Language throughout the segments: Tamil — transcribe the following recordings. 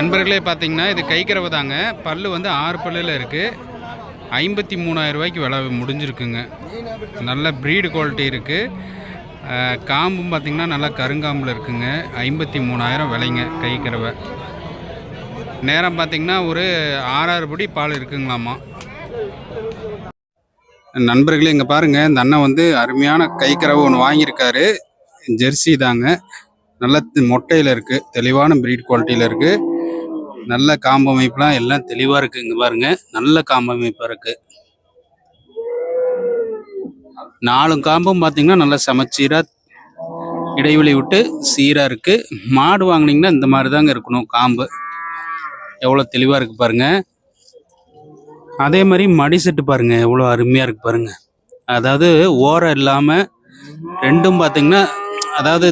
நண்பர்களே பார்த்தீங்கன்னா இது கைக்கிறவ தாங்க. பல்லு வந்து ஆறு பல்லில் இருக்குது ஐம்பத்தி மூணாயிரம் ரூபாய்க்கு விலை முடிஞ்சிருக்குங்க. நல்ல ப்ரீடு குவாலிட்டி இருக்குது காம்பும் பார்த்திங்கன்னா நல்லா கருங்காம்பில் இருக்குங்க. ஐம்பத்தி மூணாயிரம் விலைங்க கைக்கறவை நேரம் பார்த்திங்கன்னா ஒரு ஆறாறு படி பால் இருக்குங்களாமா நண்பர்களே இங்கே பாருங்கள் இந்த அண்ணன் வந்து அருமையான கைக்கிறவை ஒன்று வாங்கியிருக்காரு. ஜெர்சி தாங்க. நல்ல மொட்டையில் இருக்குது தெளிவான ப்ரீட் குவாலிட்டியில் இருக்குது நல்ல காம்பமைப்புலாம் எல்லாம் தெளிவாக இருக்குது இங்கே பாருங்க. நல்ல காம்பமைப்பாக இருக்குது நாலு காம்பும் பார்த்தீங்கன்னா நல்லா சமச்சீராக இடைவெளி விட்டு சீராக இருக்குது மாடு வாங்கினீங்கன்னா இந்த மாதிரி தாங்க இருக்கணும் காம்பு. எவ்வளோ தெளிவாக இருக்குது பாருங்க. அதே மாதிரி மடி செட்டு பாருங்க எவ்வளோ அருமையாக இருக்கு பாருங்க. அதாவது ஓரம் இல்லாமல் ரெண்டும் பார்த்தீங்கன்னா அதாவது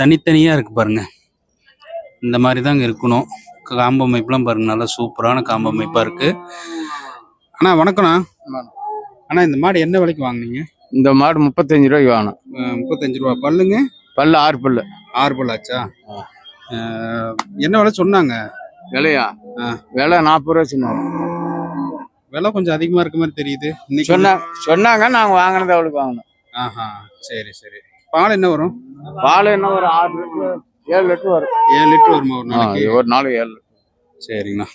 தனித்தனியாக இருக்கு பாருங்க. இந்த மாதிரி தாங்க இருக்கணும். காம்பமைப்புலாம் பாருங்க நல்லா சூப்பரான காம்பமைப்பாக இருக்கு. அண்ணா வணக்கம்ண்ணா. அண்ணா இந்த மாடு என்ன விலைக்கு வாங்குனீங்க? இந்த மாடு முப்பத்தஞ்சு ரூபாய்க்கு வாங்கணும் அஹ் முப்பத்தஞ்சு ரூபா. பல்லுங்க? பல்லு ஆறு பல்லு. ஆறு பல் ஆச்சா? அஹ் என்ன விலை சொன்னாங்க? விலையா. விலை நாற்பது ரூபா சொன்னாங்க. விலை கொஞ்சம் அதிகமாக இருக்க மாதிரி தெரியுது. இன்னைக்கு சொன்னா சொன்னாங்க நாங்க வாங்கினது அவளுக்கு வாங்கணும் ஆஹா சரி சரி. பால் என்ன வரும்? பால் என்ன ஒரு ஆறு ஏழு லிட்டர் வரும். ஏழு லிட்டர் வருமா ஒரு நாளைக்கு? ஒரு நாளைக்கு ஏழு லிட்டர். சரிங்கண்ணா.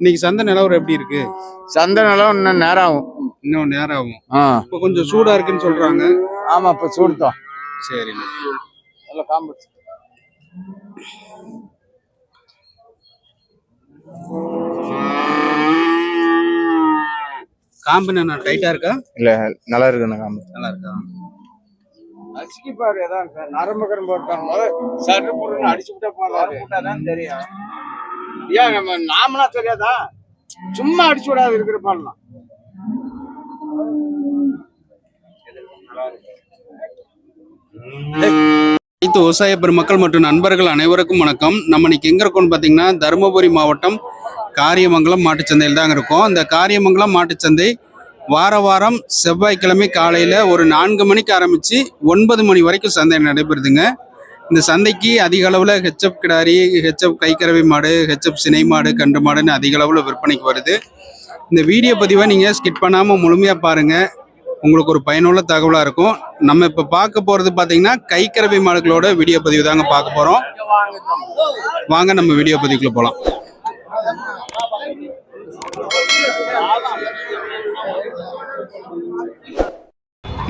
இன்னைக்கு சந்தை நிலவரம் எப்படி இருக்கு? சந்தை நிலம் இன்னும் நேரம் ஆகும் இன்னும் நேரம் ஆகும் ஆ. இப்போ கொஞ்சம் சூடா இருக்குன்னு சொல்றாங்க. ஆமா இப்ப சூடுத்தோம் சரிண்ணா. நல்ல காம்பு. காம்பு என்ன டைட்டா இருக்கா? இல்ல நல்லா இருக்குண்ணா காம்பு. நல்லா இருக்கா? அடிச்சுக்கி பாரு சார் நரம்பு கரும்பு போட்டாங்க முதல் சட்டு அடிச்சு விட்டா போதான் தெரியும். ஏன் நம்ம நாமனா தெரியாதா? சும்மா அடிச்சு விடாது இருக்கிற பாடலாம் அனைத்து விவசாய பெருமக்கள் மற்றும் நண்பர்கள் அனைவருக்கும் வணக்கம். நம்ம இன்னைக்கு எங்க இருக்கோம்னு பாத்தீங்கன்னா தருமபுரி மாவட்டம் காரியமங்கலம் மாட்டுச்சந்தையில் தாங்க இருக்கோம். இந்த காரியமங்கலம் மாட்டுச்சந்தை வார வாரம் செவ்வாய்க்கிழமை காலையில் ஒரு நான்கு மணிக்கு ஆரம்பித்து ஒன்பது மணி வரைக்கும் சந்தை நடைபெறுதுங்க. இந்த சந்தைக்கு அதிக அளவில் ஹெச்எப் கிடாரி ஹெச்எப் கைக்கறவை மாடு ஹெச்எப் சினை மாடு கன்று மாடுன்னு அதிக அளவில் விற்பனைக்கு வருது. இந்த வீடியோ பதிவை நீங்கள் ஸ்கிப் பண்ணாமல் முழுமையாக பாருங்கள் உங்களுக்கு ஒரு பயனுள்ள தகவலாக இருக்கும். நம்ம இப்போ பார்க்க போகிறது பார்த்தீங்கன்னா கைக்கரவை மாடுகளோட வீடியோ பதிவு தாங்க பார்க்க போகிறோம் வாங்க நம்ம வீடியோ பதிவுக்குள்ளே போகலாம்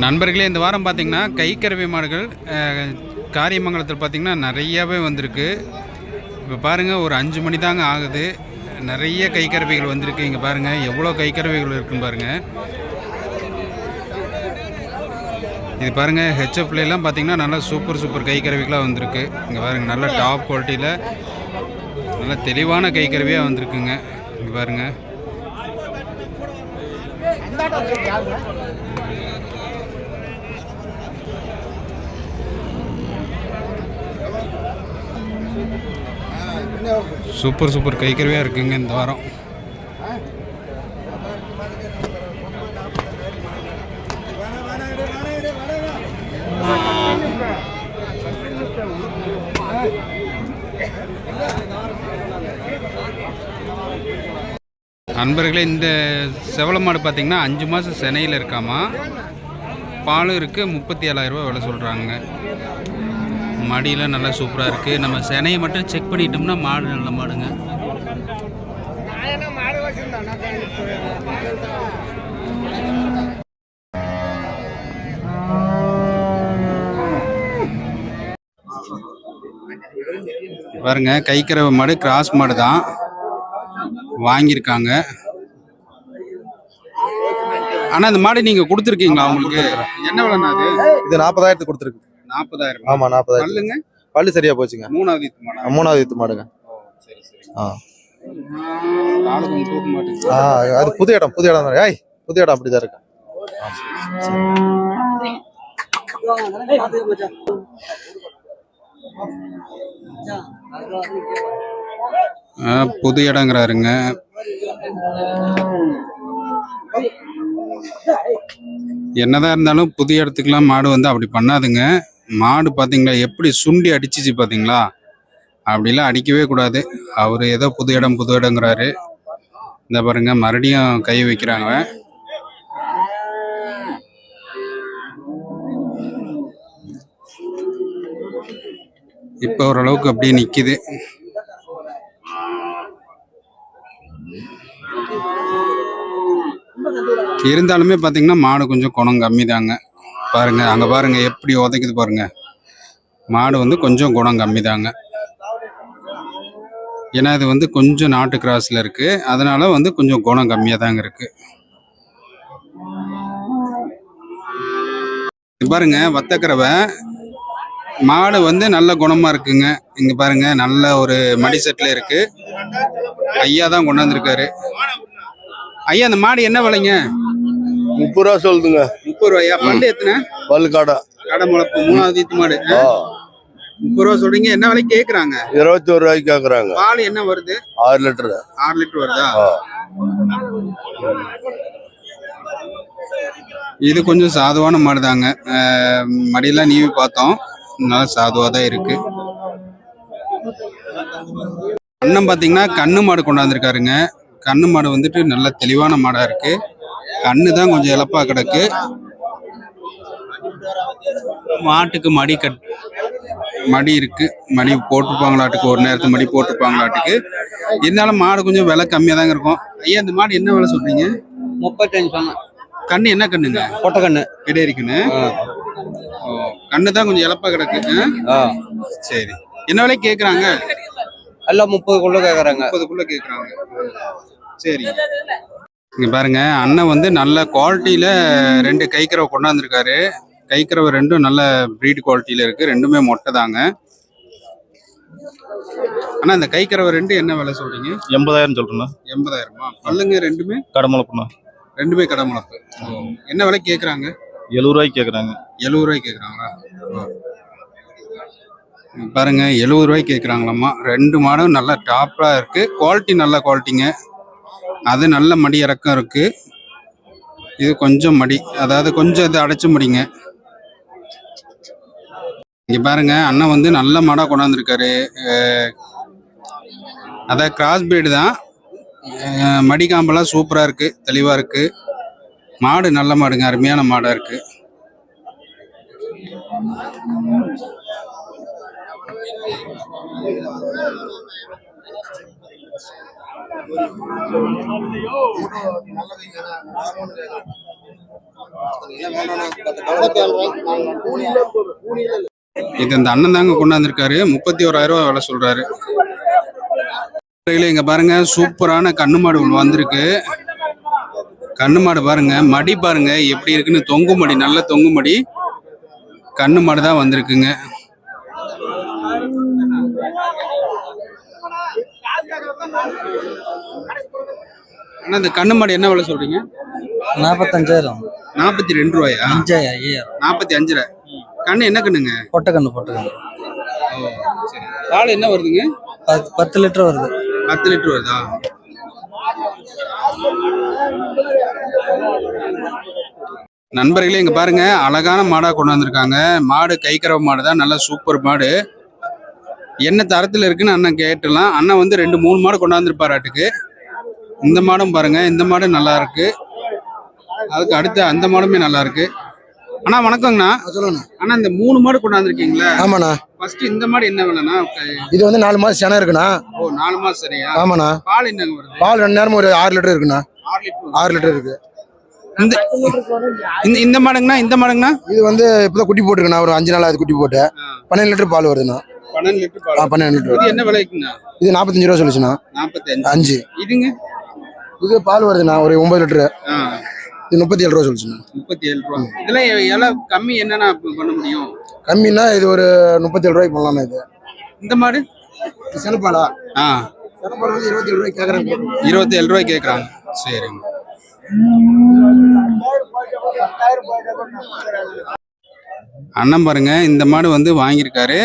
நண்பர்களே இந்த வாரம் பார்த்தீங்கன்னா கைக்கறவை மாடுகள் காரியமங்கலத்தில் பார்த்தீங்கன்னா நிறையாவே வந்திருக்கு. இப்போ பாருங்கள் ஒரு அஞ்சு மணி தாங்க ஆகுது. நிறைய கைக்கரவைகள் வந்திருக்கு. இங்கே பாருங்கள் எவ்வளோ கைக்கரவைகள் இருக்குன்னு பாருங்கள் இது பாருங்கள் ஹெச்எஃப்லாம் பார்த்தீங்கன்னா நல்லா சூப்பர் சூப்பர் கைக்கருவிகளாக வந்திருக்கு. இங்கே பாருங்க நல்ல டாப் குவாலிட்டியில் நல்ல தெளிவான கைக்கருவியாக வந்திருக்குங்க. இங்கே பாருங்க. Super super. கைக்கருவியாக இருக்குங்க இந்த வாரம். நண்பர்களே இந்த செவல மாடு பார்த்தீங்கன்னா அஞ்சு மாதம் சென்னையில் இருக்காமா? பாலும் இருக்குது முப்பத்தி ஏழாயிரரூபா விலை சொல்கிறாங்க மடியெலாம் நல்லா சூப்பராக இருக்குது நம்ம செனையை மட்டும் செக் பண்ணிட்டோம்னா மாடு நல்ல மாடுங்க. பாருங்க கைக்கிற மாடு கிராஸ் மாடு தான் வாங்கியிருக்காங்க. ஆனா இந்த மாடு நீங்க கொடுத்துருக்கீங்களா உங்களுக்கு? என்ன விலைண்ணா அது? இது நாற்பதாயிரத்துக்கு கொடுத்துருக்கு. நாற்பதாயிரம். ஆமா நாற்பதாயிரம் பல்லுங்க? பல்லு சரியா போச்சுங்க. மூணாவது ஈத்து மாடா? மூணாவது வித்து மாடுங்க. சரி சரி. ஆ. ஆ அது புது இடம் புது இடம் தான்? ஏய் புது இடம் அப்படிதான் இருக்கு. புது இடங்கிறாருங்க. என்னதான் இருந்தாலும் புது இடத்துக்குலாம் மாடு வந்து அப்படி பண்ணாதுங்க. மாடு பார்த்தீங்களா எப்படி சுண்டி அடிச்சிச்சு பார்த்தீங்களா அப்படிலாம் அடிக்கவே கூடாது. அவர் ஏதோ புது இடம் புது இடங்கிறாரு. இந்த பாருங்க மறுபடியும் கை வைக்கிறாங்க. இப்போ ஓரளவுக்கு அப்படியே நிக்குது. இருந்தாலுமே பார்த்தீங்கன்னா மாடு கொஞ்சம் குணம் கம்மி தாங்க பாருங்க அங்கே பாருங்க எப்படி உதைக்குது பாருங்க. மாடு வந்து கொஞ்சம் குணம் கம்மி தாங்க ஏன்னா இது வந்து கொஞ்சம் நாட்டு கிராஸில் இருக்கு. அதனால வந்து கொஞ்சம் குணம் கம்மியாக தாங்க இருக்கு. இது பாருங்க வத்தக்கறவை மாடு வந்து நல்ல குணமா இருக்குங்க. இங்க பாருங்க நல்ல ஒரு மடி செட்டில் இருக்கு. ஐயா தான் கொண்டாந்துருக்காரு. ஐயா அந்த மாடு என்ன விலைங்க? முப்பது ரூபா சொல்லுதுங்க. முப்பது ரூபாயா? பண்டு எத்தனை? பல்லுக்காடை கடை. முளப்பு மூணாவது ஈத்து மாடு. முப்பது ரூபா சொல்றீங்க. என்ன விலை கேக்குறாங்க? இருபத்தி ஒரு ரூபாய்க்கு கேக்குறாங்க. பால் என்ன வருது? ஆறு லிட்டரு. ஆறு லிட்டர் வருதா. இது கொஞ்சம் சாதுவான மாடு தாங்க மடியெல்லாம் நீவி பார்த்தோம். நல்லா சாதுவா தான் இருக்கு. அண்ணன் பாத்தீங்கன்னா கண்ணு மாடு கொண்டாந்துருக்காருங்க. கண்ணு மாடு வந்துட்டு நல்ல தெளிவான மாடா இருக்கு. கண்ணு தான் கொஞ்சம் இழப்பா கிடக்கு. மாட்டுக்கு மடி கட் மடி இருக்கு. மடி போட்டிருப்பாங்களாட்டுக்கு ஒரு நேரத்துக்கு மடி போட்டிருப்பாங்களாட்டுக்கு. இருந்தாலும் மாடு கொஞ்சம் விலை கம்மியா தாங்க இருக்கும். ஐயா இந்த மாடு என்ன விலை சொல்றீங்க? முப்பத்தஞ்சு சொன்னேன். கண்ணு என்ன கண்ணுங்க? பொட்டக்கண்ணு கிடையாது கண்ணு கண்ணு தான் கொஞ்சம் இழப்பா கிடக்கு. ஆ? சரி. என்ன விலை கேக்குறாங்க? எல்லாம் முப்பதுக்குள்ள கேக்குறாங்க. முப்பதுக்குள்ள கேக்குறாங்க. சரி. இங்க பாருங்க அண்ணன் வந்து நல்ல குவாலிட்டியில ரெண்டு கைக்கறவை கொண்டாந்துருக்காரு. கைக்கறவை ரெண்டும் நல்ல ப்ரீட் குவாலிட்டியில இருக்கு ரெண்டுமே மொட்டை தாங்க. ஆனா இந்த கைக்கறவை ரெண்டு என்ன விலை சொல்றீங்க? எண்பதாயிரம் சொல்றேண்ணா. எண்பதாயிரமா? பல்லுங்க ரெண்டுமே? கடமளப்புண்ணா. ரெண்டுமே கடை முளப்பு என்ன விலை கேக்குறாங்க? எழுபது ரூபாய்க்கு கேட்குறாங்க எழுபது ரூபாய்க்கு கேட்குறாங்களா பாருங்க எழுபது ரூபாய்க்கு கேட்குறாங்களாம்மா ரெண்டு மாடும் நல்ல டாப்பாக இருக்கு. குவாலிட்டி நல்ல குவாலிட்டிங்க அது நல்ல மடி இறக்கம் இருக்கு. இது கொஞ்சம் மடி அதாவது கொஞ்சம் இது அடைச்சு முடிங்க. இங்க பாருங்க அண்ணன் வந்து நல்ல மாடா கொண்டாந்துருக்காரு. அதான் கிராஸ் பிரீடு தான். அஹ் மடி காம்பெல்லாம் சூப்பரா இருக்கு தெளிவா இருக்கு. மாடு நல்ல மாடுங்க அருமையான மாடா இருக்கு. இது இந்த அண்ணன் தாங்க கொண்டாந்துருக்காரு. முப்பத்தி ஓராயிரம் ரூபாய் விலை சொல்றாரு. இங்க பாருங்க சூப்பரான கண்ணு மாடு வந்திருக்கு. கண்ணு மாடு பாருங்க மடி பாருங்க எப்படி இருக்குன்னு தொங்கு மடி நல்ல தொங்கு மடி. கண்ணு மாடு தான் வந்திருக்குங்க. அண்ணா இந்த கண்ணு மாடு என்ன விலை சொல்றீங்க? நாற்பத்தஞ்சாயிரம் நாற்பத்தி ரெண்டு ரூபாயா? அஞ்சாயிரம் ஐயாயிரம். நாற்பத்தி அஞ்சுல. கண்ணு என்ன கண்ணுங்க? பொட்டக்கண்ணு பொட்டக்கண்ணு. சரி. பால் என்ன வருதுங்க? பத்து பத்து லிட்டர் வருது. பத்து லிட்டர் வருதா? நண்பர்களே இங்க பாருங்க அழகான மாடா கொண்டு வந்திருக்காங்க. மாடு கைக்கறவை மாடு தான். நல்ல சூப்பர் மாடு. என்ன தரத்துல இருக்குன்னு அண்ணன் கேட்டுலாம் அண்ணன் வந்து ரெண்டு மூணு மாடு கொண்டாந்துருப்பாராட்டுக்கு இந்த மாடும் பாருங்க இந்த மாடும் நல்லா இருக்கு. அதுக்கு அடுத்து அந்த மாடுமே நல்லா இருக்கு. அண்ணா வணக்கங்கண்ணா. சொல்லுங்க அண்ணா இந்த மூணு மாடு கொண்டாந்துருக்கீங்களா ஆமாண்ணா. ஃபர்ஸ்ட் இந்த மாடு என்ன விலைண்ணா? இது வந்து நாலு மாதம் சென இருக்குண்ணா. ஓ நாலு மாசம் சரியா ஆமாண்ணா. பால் என்னங்க வருது? பால் ரெண்டு நேரமும் ஒரு ஆறு லிட்டர் இருக்குண்ணா. ஆறு லிட்டர் ஆறு லிட்டர் இருக்கு. இந்த இந்த இந்த மாடுங்கண்ணா இந்த மாடுங்கண்ணா? இது வந்து இப்பதான் குட்டி போட்டுருக்குண்ணா. ஒரு அஞ்சு நாள் அது குட்டி போட்டு. பன்னெண்டு லிட்டர் பால் வருதுண்ணா. பன்னெண்டு லிட்டர் பன்னெண்டு லிட்டர் இது என்ன விலைக்குண்ணா இது நாற்பத்தஞ்சு ரூபா சொல்லிச்சுண்ணா. நாற்பத்தி அஞ்சு அஞ்சு. இதுங்க? இது பால் வருதுண்ணா ஒரு ஒன்பது லிட்டரு. இது முப்பத்தி ஏழு ரூபா சொல்லிச்சுண்ணா முப்பத்தி ஏழு ரூபா. இதெல்லாம் எ- எவ்வளவு கம்மி இப்ப பண்ண முடியும்? கம்மின்னா இது ஒரு முப்பத்தி ஏழு ரூபாய்க்கு பண்ணலாம்ண்ணா இது. இந்த மாடு? இது செனப்பாலா? ஆ. செனப்பால் வந்து இருபத்தி ஏழு ரூபாய்க்கு கேட்குறாங்க இருபத்தி ஏழு ரூபாய் கேட்குறாங்க சரிங்க. அண்ணன் பாருங்க இந்த மாடு வந்து வாங்கியிருக்காரு.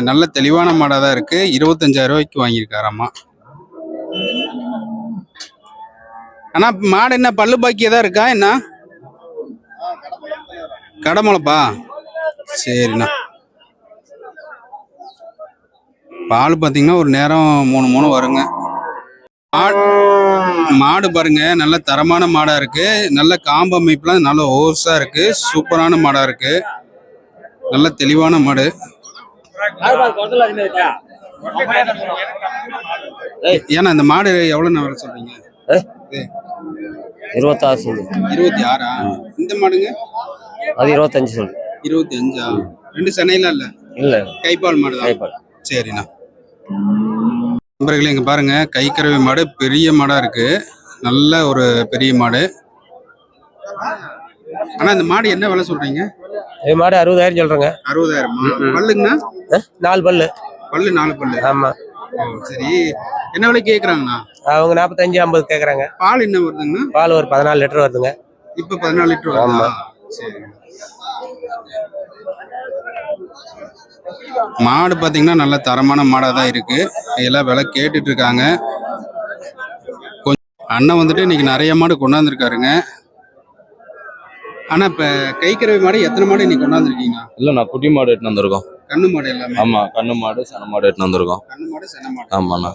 நல்ல தெளிவான மாடாக தான் இருக்கு. இருபத்தஞ்சாயிரம் ரூபாய்க்கு வாங்கியிருக்காராம்மா. அண்ணா மாடு என்ன பல்லு பாக்கியா தான் இருக்கா என்ன? கடை முளைப்பா சரிண்ணா. பால் பார்த்தீங்கன்னா ஒரு நேரம் மூணு மூணு வருங்க. மாடு பாருங்க நல்ல தரமான மாடா இருக்கு. நல்ல காம்பு அமைப்புலாம் நல்ல ஓர்ஸா இருக்கு. சூப்பரான மாடா இருக்கு. நல்ல தெளிவான மாடு. ஏன்னா இந்த மாடு எவ்வளவு விலை சொல்றீங்க? இருபத்தாறு சொல்லு. இருபத்தி ஆறா இந்த மாடுங்க? அது இருபத்தஞ்சு சொல்லு. இருபத்தி அஞ்சா ரெண்டு சென்னையில இல்ல? இல்ல. கைப்பால் மாடு தான் கைப்பால். சரிண்ணா. நண்பர்களே இங்க பாருங்க. கைக்கறவை மாடு பெரிய மாடா இருக்கு. நல்ல ஒரு பெரிய மாடு. ஆனா இந்த மாடு என்ன விலை சொல்றீங்க? இது மாடு அறுபதாயிரம் சொல்றேங்க. அறுபதாயிரம்? பல்லுங்கண்ணா? நாலு பல்லு. பல்லு நாலு பல்லு. ஆமா. ஓ, சரி. என்ன விலை கேக்குறாங்கண்ணா? அவங்க நாற்பத்தஞ்சு ஐம்பது கேக்குறாங்க. பால் என்ன வருதுங்கண்ணா? பால் ஒரு பதினாலு லிட்டர் வருதுங்க. இப்ப பதினாலு லிட்டர் வருதா? சரி. மாடு பாத்தீங்கன்னா நல்ல தரமான மாடா தான் இருக்கு. எல்லாம் விலை கேட்டுட்டு இருக்காங்க கொஞ்சம் அண்ணன் வந்துட்டு இன்னைக்கு நிறைய மாடு கொண்டாந்துருக்காருங்க. ஆனா இப்ப கைக்கறவை மாடு எத்தனை மாடு இன்னைக்கு கொண்டாந்துருக்கீங்க? இல்ல நான் குட்டி மாடு எடுத்துன்னு வந்திருக்கோம். கண்ணு மாடு எல்லாமே. ஆமா கண்ணு மாடு சன மாடு எடுத்துன்னு வந்திருக்கோம். கண்ணு மாடு சென மாடு. ஆமாண்ணா.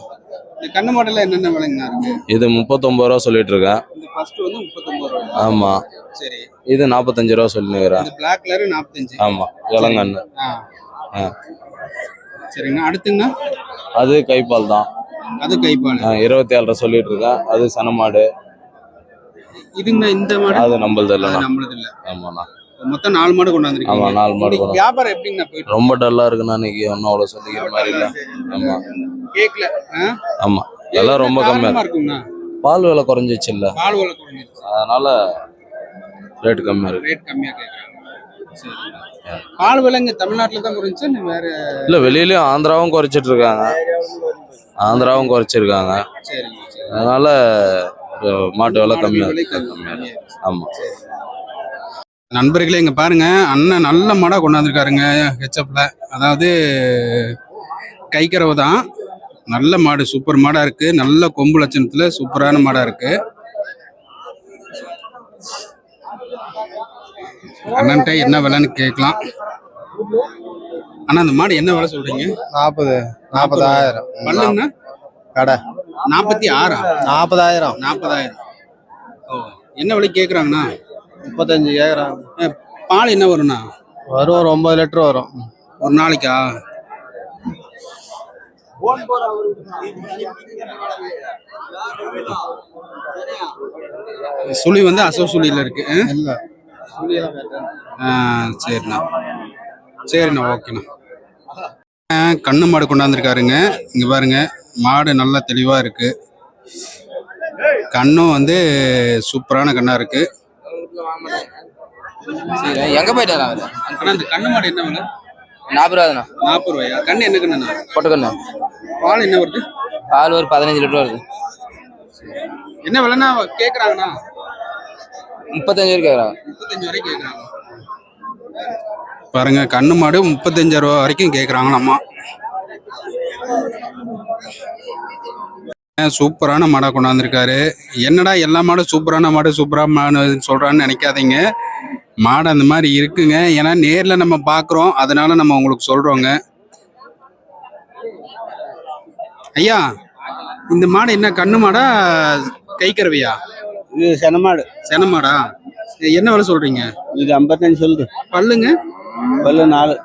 இந்த கண்ணு மாடுல என்னென்ன விலைங்கண்ணா இருக்கு? இது முப்பத்தொன்பது ரூபா சொல்லிட்டு இருக்கேன் இந்த ஃபர்ஸ்ட் வந்து முப்பத்தொன்பது ரூபா. ஆமா. சரி. இது நாற்பத்தஞ்சு ரூபா சொல்லினுக்கிறேன் இந்த பிளாக் கலர் நாற்பத்தஞ்சு ஆமா இளங்கண்ணு ஆ. ஆ. சரிங்கண்ணா அடுத்துங்கண்ணா? அது கைப்பால் தான். அது கைப்பால். இருபத்தி ஏழு ரூபா சொல்லிட்டு இருக்கேன் அது சன மாடு. இதுங்கண்ணா இந்த மாடு? அது நம்மளது இல்லைண்ணா. நம்மளது இல்ல. ஆமாண்ணா. மொத்தம் நாலு மாடு கொண்டாந்துருக்கீங்க ஆமா, நாலு மாடு வியாபாரம் எப்படிங்கண்ணா போயிட்டு ரொம்ப டல்லா இருக்குண்ணா இன்னைக்கு ஒன்னும் அவ்வளவு சொல்லிக்கிற மாதிரி இல்ல. ஆமா. கேக்கல ஆமா. எல்லாம் ரொம்ப கம்மியா இருக்கு. இருக்குங்கண்ணா. பால் விலை குறைஞ்சிச்சு இல்ல. பால் விலை குறைஞ்சிருச்சு. அதனால ரேட் கம்மியா இருக்கு. ரேட் கம்மியா கேக்குறாங்க. பால் விலை இங்க தமிழ்நாட்டுல தான் குறைஞ்சு இல்ல வேற? இல்ல வெளியிலயும் ஆந்திராவும் குறைச்சிட்டு இருக்காங்க. ஆந்திராவும் குறைச்சிருக்காங்க. அதனால மாட்டு விலை கம்மியா. இருக்கு. ஆமா. நண்பர்களே இங்க பாருங்க. அண்ணன் நல்ல மாடா கொண்டாந்துருக்காருங்க ஹெச்எப்ல அதாவது கைக்கறவை தான் நல்ல மாடு சூப்பர் மாடா இருக்கு. நல்ல கொம்பு லட்சணத்துல சூப்பரான மாடா இருக்கு. அண்ணன்ட்ட என்ன விலைன்னு கேட்கலாம். அண்ணா அந்த மாடு என்ன விலை சொல்றீங்க? நாற்பது நாற்பதாயிரம் பல்லுங்கண்ணா கடை. நாற்பத்தி ஆறா? நாற்பதாயிரம் நாற்பதாயிரம் ஓ என்ன விலை கேட்குறாங்கண்ணா முப்பத்தஞ்சு கேட்குறாங்க பால் என்ன வரும்ண்ணா? வரும் ஒரு ஒன்பது லிட்டர் வரும். ஒரு நாளைக்கா? சுழி வந்து அசோ சுழியில் இருக்கு. சரிண்ணா. சரிண்ணா ஓகேண்ணா. கண்ணு மாடு கொண்டாந்துருக்காருங்க. இங்க பாருங்க மாடு நல்லா தெளிவா இருக்கு. கண்ணும் வந்து சூப்பரான கண்ணா எங்க போயிட்டாரா அவரு? இந்த கண்ணு மாடு என்ன விலை? நாற்பது ரூபாண்ணா நாற்பது ரூபாயா? கண்ணு என்ன கண்ணுண்ணா? பொட்டுக்கண்ணா. பால் என்ன வருது? பால் ஒரு பதினஞ்சு லிட்டர் வருது. என்ன விலைன்னா கேக்குறாங்கண்ணா? முப்பத்தஞ்சு வரைக்கும் கேக்குறாங்க. முப்பத்தஞ்சு வரைக்கும் கேக்குறாங்க. பாருங்க கண்ணு மாடு முப்பத்தஞ்சு ரூபா வரைக்கும் கேக்குறாங்களாம்மா. சூப்பரான மாடா கொண்டாந்துருக்காரு? என்னடா எல்லா மாடும் சூப்பரான மாடு சூப்பரான மாடு சொல்றான்னு நினைக்காதீங்க. மாடு அந்த மாதிரி இருக்குங்க. ஏன்னா நேர்ல நம்ம பாக்குறோம். அதனால நம்ம உங்களுக்கு சொல்றோங்க. ஐயா இந்த மாடு என்ன கண்ணு மாடா கைக்கறவையா இது செனமாடு சென மாடா? என்ன விலை சொல்றீங்க? இது ஐம்பத்தஞ்சு சொல்லுது. பல்லுங்க? பல்லு நாலு.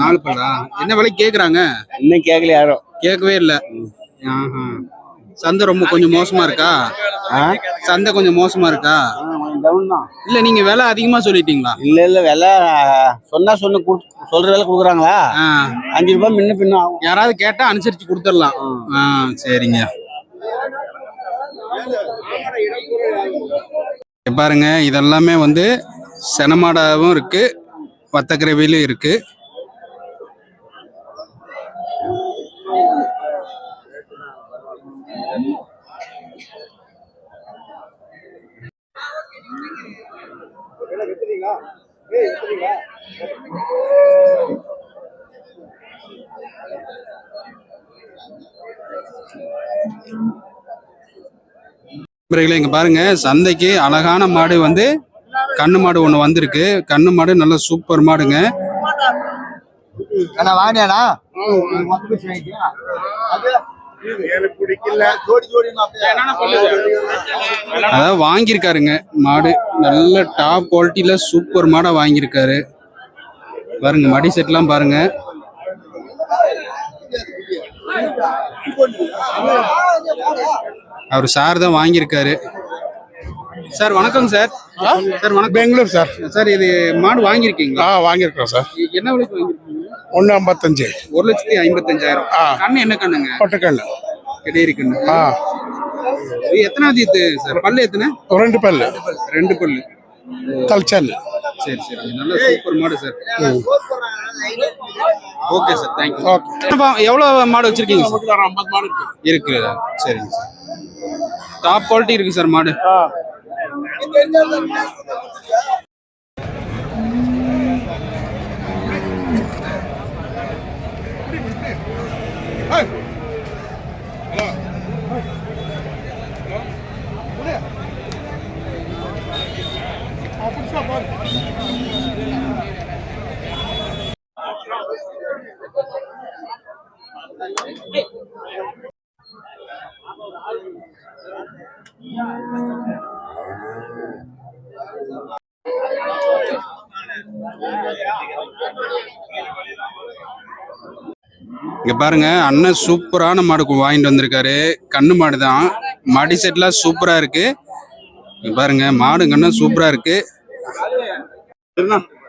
நாலு பல்லா? என்ன விலை கேக்குறாங்க? இன்னும் கேட்கல யாரும். கேட்கவே இல்ல. ஆஹா. சந்தை ரொம்ப கொஞ்சம் மோசமா இருக்கா? சந்தை கொஞ்சம் மோசமா இருக்கா? இல்ல நீங்க விலை அதிகமா சொல்லிட்டீங்களா? இல்ல இல்ல விலை சொன்னா சொன்ன சொல்ற விலை கொடுக்குறாங்களா. அஞ்சு ரூபாய் முன்ன பின்ன ஆகும். யாராவது கேட்டா அனுசரிச்சு கொடுத்துடலாம். சரிங்க. பாருங்க இதெல்லாமே வந்து செனமாடாவும் இருக்கு வத்தக்கரவிலும் இருக்கு நண்பர்களே இங்க பாருங்க. சந்தைக்கு அழகான மாடு வந்து கண்ணு மாடு ஒண்ணு வந்திருக்கு. கண்ணு மாடு நல்ல சூப்பர் மாடுங்க. அண்ணா வாங்கியாண்ணா அதாவது வாங்கியிருக்காருங்க மாடு. நல்ல டாப் குவாலிட்டியில சூப்பர் மாடா வாங்கியிருக்காரு. பாருங்க மடி செட்லாம் பாருங்க. அவர் சார் தான் வாங்கியிருக்காரு. சார் வணக்கம் சார். சார் வணக்கம். பெங்களூர் சார். சார் இது மாடு வாங்கியிருக்கீங்களா? ஆ வாங்கியிருக்கோம் சார். என்ன விலைக்கு வாங்கியிருக்கீங்க? ஒன்று ஐம்பத்தஞ்சு. ஒரு லட்சத்தி ஐம்பத்தஞ்சாயிரம். கண்ணு என்ன கண்ணுங்க? பொட்டுக்கல் கிடையாது கண்ணு. ஆ. எத்தனாவது இது சார்? பல்லு எத்தனை? ரெண்டு பல்லு. ரெண்டு பல்லு. கல்ச்சல் சரி சரி. நல்ல சூப்பர் மாடு sir. Okay sir. Thank you okay. எவ்வளவு மாடு வச்சிருக்கீங்க சார்? ஐம்பது மாடு இருக்கு. சரிங்க சார். டாப் குவாலிட்டி இருக்கு சார் மாடு. இங்க பாருங்க அண்ணன் சூப்பரான மாடு வாங்கிட்டு வந்திருக்காரு. கண்ணு மாடு தான். மடி செட்லாம் சூப்பரா இருக்கு. பாருங்க மாடு கண்ணு சூப்பரா இருக்கு.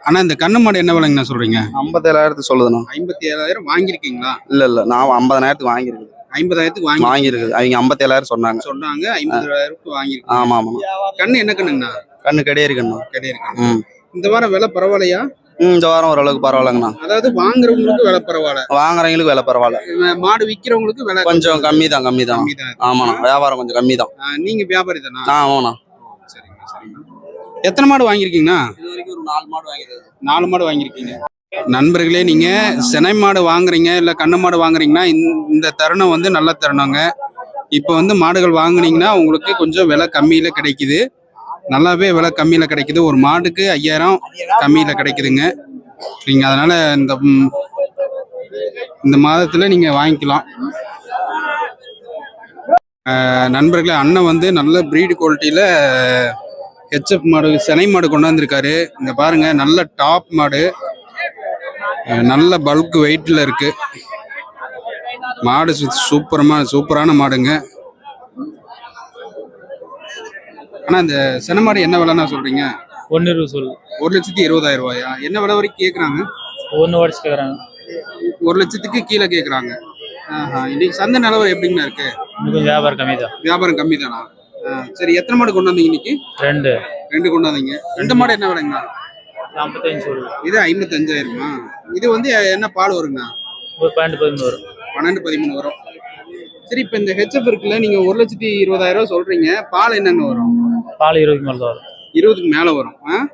அண்ணா இந்த கண்ணு மாடு என்ன விலைங்கண்ணா சொல்றீங்க? ஐம்பத்தேழாயிரத்து சொல்லுதுண்ணா. ஐம்பத்தி ஏழாயிரம் வாங்கியிருக்கீங்களா? இல்ல இல்ல நான் ஐம்பதாயிரத்துக்கு வாங்கியிருக்குது ஐம்பதாயிரத்துக்கு வாங்கி வாங்கியிருக்குது அவங்க ஐம்பத்தேழாயிரம் சொன்னாங்க. சொன்னாங்க. ஐம்பதாயிரத்துக்கு வாங்கியிருக்கீங்க ஆமா ஆமா கண்ணு என்ன கண்ணுங்கண்ணா? கண்ணு கிடையாது கண்ணு கிடையாது ம். இந்த வாரம் விலை பரவாயில்லையா? இந்த வாரம் ஓரளவுக்கு பரவாயில்லங்கண்ணா. அதாவது வாங்குறவங்களுக்கு விலை பரவாயில்ல. வாங்குறவங்களுக்கு விலை பரவாயில்ல. மாடு விக்கிறவங்களுக்கு விலை கொஞ்சம் கம்மி தான் கம்மி தான் ஆமாண்ணா. வியாபாரம் கொஞ்சம் கம்மி தான் நீங்க வியாபாரி தானா ஆ ஆமாண்ணா. சரிங்க சரிங்க எத்தனை மாடு வாங்கியிருக்கீங்கண்ணா? இது வரைக்கும் ஒரு நாலு மாடு வாங்கியிருக்குது நாலு மாடு வாங்கியிருக்கீங்க. நண்பர்களே நீங்க செனை மாடு வாங்குறீங்க இல்ல கண்ணு மாடு வாங்குறீங்கன்னா இந்த- தருணம் வந்து நல்ல தருணங்க. இப்போ வந்து மாடுகள் வாங்குனீங்கன்னா உங்களுக்கு கொஞ்சம் விலை கம்மியில கிடைக்குது. நல்லாவே விலை கம்மியில கிடைக்குது. ஒரு மாடுக்கு ஐயாயிரம் கம்மியில கிடைக்குதுங்க. நீங்க அதனால இந்த இந்த மாதத்துல நீங்க வாங்கிக்கலாம். நண்பர்களே அண்ணன் வந்து நல்ல பிரீடு குவாலிட்டியில ஹெச்எப் மாடு செனை மாடு கொண்டாந்துருக்காரு இங்க பாருங்க நல்ல டாப் மாடு. நல்ல பல்க் வெயிட்ல இருக்கு. மாடு சூப்பரமா சூப்பரான மாடுங்க. ஆனா இந்த சினை மாடு என்ன விலைன்னா சொல்றீங்க? ஒன்று சொல்லு. ஒரு லட்சத்தி இருபதாயிரம் ரூபாயா? என்ன விலை வரைக்கும் கேக்குறாங்க? ஒன்று உடச்சு கேட்குறாங்க ஒரு லட்சத்துக்கு கீழே கேக்குறாங்க. ஆஹா, இன்னைக்கு சந்தை நிலவரம் எப்படிங்கண்ணா இருக்கு? வியாபாரம் கம்மி தான் வியாபாரம் கம்மி தானா சரி எத்தனை மாடு கொண்டு வந்தீங்க இன்னைக்கு? ரெண்டு. ரெண்டு கொண்டு வந்தீங்க. ரெண்டு மாடு என்ன விலைங்கண்ணா? நாற்பத்தஞ்சு சொல்லு. இது ஐம்பத்தஞ்சாயிரமா? இது வந்து என்ன பால் வருங்கண்ணா? ஒரு பன்னெண்டு பதிமூணு வரும். பன்னெண்டு பதிமூணு வரும். சரி இப்போ இந்த ஹெச்எப் இருக்குல்ல நீங்க ஒரு லட்சத்தி இருபதாயிரம் ரூபாய் சொல்றீங்க. பால் என்னென்ன வரும்? பால் இருபது மேலே வரும். இருபதுக்கு மேல வரும். ஆ?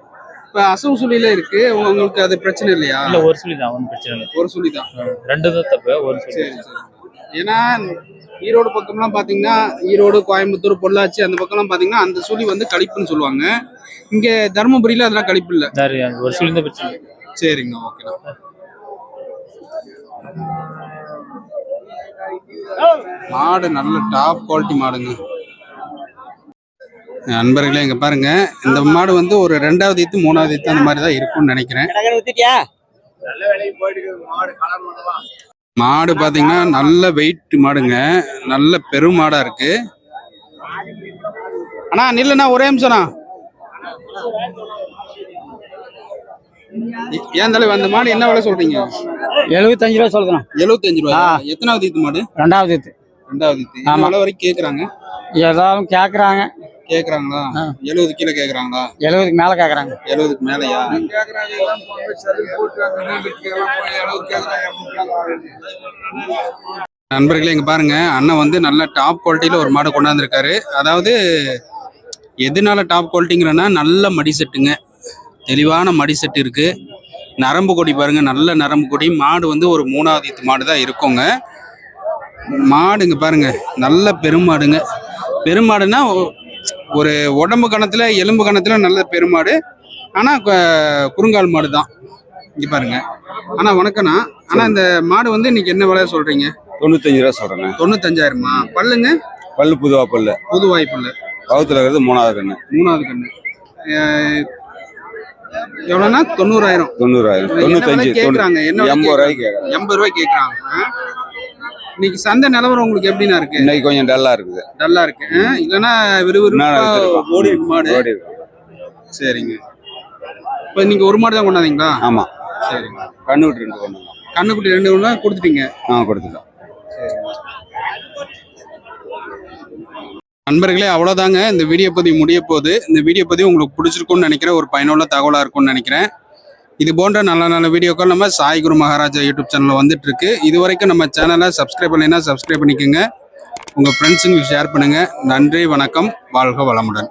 இப்ப அசவு சுழியில இருக்கு. உங்க- உங்களுக்கு அது பிரச்சனை இல்லையா? இல்லை ஒரு சொல்லி தான் ஒன்றும் பிரச்சனை இல்லை. ஒரு சுழி தான் ஆ, ரெண்டு தான் தப்பு ஒரு சரி சரி. ஏன்னா ஈரோடு பக்கம்லாம் பாத்தீங்கன்னா ஈரோடு கோயம்புத்தூர் பொள்ளாச்சி அந்த பக்கம்லாம் பாத்தீங்கன்னா அந்த சுழி வந்து கழிப்புன்னு சொல்லுவாங்க. இங்க தருமபுரியில அதெல்லாம் கழிப்பு இல்ல. சரி அந்த ஒரு தான் பிரச்சனை இல்லை. சரிங்க ஓகேண்ணா மாடு நல்ல டாப் குவாலிட்டி மாடுங்க. நண்பர்களே இங்க பாருங்க. இந்த மாடு வந்து ஒரு ரெண்டாவது ஈத்து மூணாவது ஈத்து அந்த மாதிரி தான் இருக்கும்னு நினைக்கிறேன். மாடு பாத்தீங்கன்னா நல்ல வெயிட் மாடுங்க. நல்ல பெரும் மாடா இருக்கு. அண்ணா நில்லுண்ணா ஒரே நிமிஷம்ண்ணா. ஏன் தலைவர் அந்த மாடு என்ன விலை சொல்றீங்க? எழுபத்தஞ்சு ரூபா சொல்லுறோம் எழுபத்தஞ்சு ரூபா எத்தனாவது ஈத்து மாடு? ரெண்டாவது இது ரெண்டாவது விலை வரைக்கும் கேக்குறாங்க. எல்லாரும் கேட்குறாங்க கேக்குறாங்களா? எழுபது கிலோ கேக்குறாங்களா? எழுபதுக்கு மேலே கேட்குறாங்க எழுபதுக்கு மேலயா? நண்பர்களே இங்க பாருங்க அண்ணன் வந்து நல்ல டாப் குவாலிட்டியில ஒரு மாடு கொண்டாந்துருக்காரு. அதாவது எதனால டாப் குவாலிட்டிங்கிறன்னா நல்ல மடி செட்டுங்க. தெளிவான மடி செட்டு இருக்கு. நரம்பு கொடி பாருங்க நல்ல நரம்பு கொடி. மாடு வந்து ஒரு மூணாவது மாடு தான் இருக்குங்க. மாடுங்க பாருங்க நல்ல பெருமாடுங்க. பெருமாடுனா ஒ- ஒரு உடம்பு கணத்துல எலும்பு கணத்துல நல்ல பெருமாடு. ஆனா குறுங்கால் மாடு தான் இங்க பாருங்க. அண்ணா வணக்கம்ண்ணா ஆனா இந்த மாடு வந்து இன்னைக்கு என்ன விலை சொல்றீங்க? தொண்ணூத்தஞ்சு ரூபா சொல்றேங்க தொண்ணூத்தஞ்சாயிரமா? பல்லுங்க? பல்லு புதுவா பல்லு. புது வாய்ப்புள்ள பக்கத்துல இருக்கிறது மூணாவது கண்ணு. மூணாவது கண்ணு. எவ்வளவுண்ணா தொண்ணூறாயிரம். தொண்ணூறாயிரம். தொண்ணூத்தஞ்சு விலை கேக்குறாங்க? என்ன எண்பது? ரூபாய்க்கு எண்பது ரூபாய் கேக்குறாங்க. ஆ? இன்னைக்கு சந்தை நிலவரம் உங்களுக்கு எப்படிண்ணா இருக்கு? இன்னைக்கு கொஞ்சம் டல்லா இருக்குது. டல்லா இருக்கு? இல்லைன்னா எடுத்திருக்கோம். ஓடி மாடு. ஓடி. சரிங்க. இப்போ நீங்க ஒரு மாடு தான் கொண்டாந்தீங்களா? ஆமா. சரிங்க. கண்ணு விட்டு ரெண்டு கொண்டு வந்தோம். கண்ணுக்குட்டி ரெண்டு ஒன்றா கொடுத்துட்டீங்க. ஆ கொடுத்துட்டோம். நண்பர்களே அவ்வளோதாங்க இந்த வீடியோ பதிவு முடிய போகுது. இந்த வீடியோ பதிவு உங்களுக்கு பிடிச்சிருக்கும்னு நினைக்கிறேன். ஒரு பயனுள்ள தகவலாக இருக்கும்னு நினைக்கிறேன். இது போன்ற நல்ல நல்ல வீடியோக்கள் நம்ம சாய் குரு மகாராஜா யூடியூப் சேனலில் வந்துட்டு இருக்கு இது வரைக்கும் நம்ம சேனலை சப்ஸ்கிரைப் பண்ணினா சப்ஸ்கிரைப் பண்ணிக்கோங்க. உங்கள் ஃப்ரெண்ட்ஸுங்களுக்கு ஷேர் பண்ணுங்கள் நன்றி வணக்கம். வாழ்க வளமுடன்.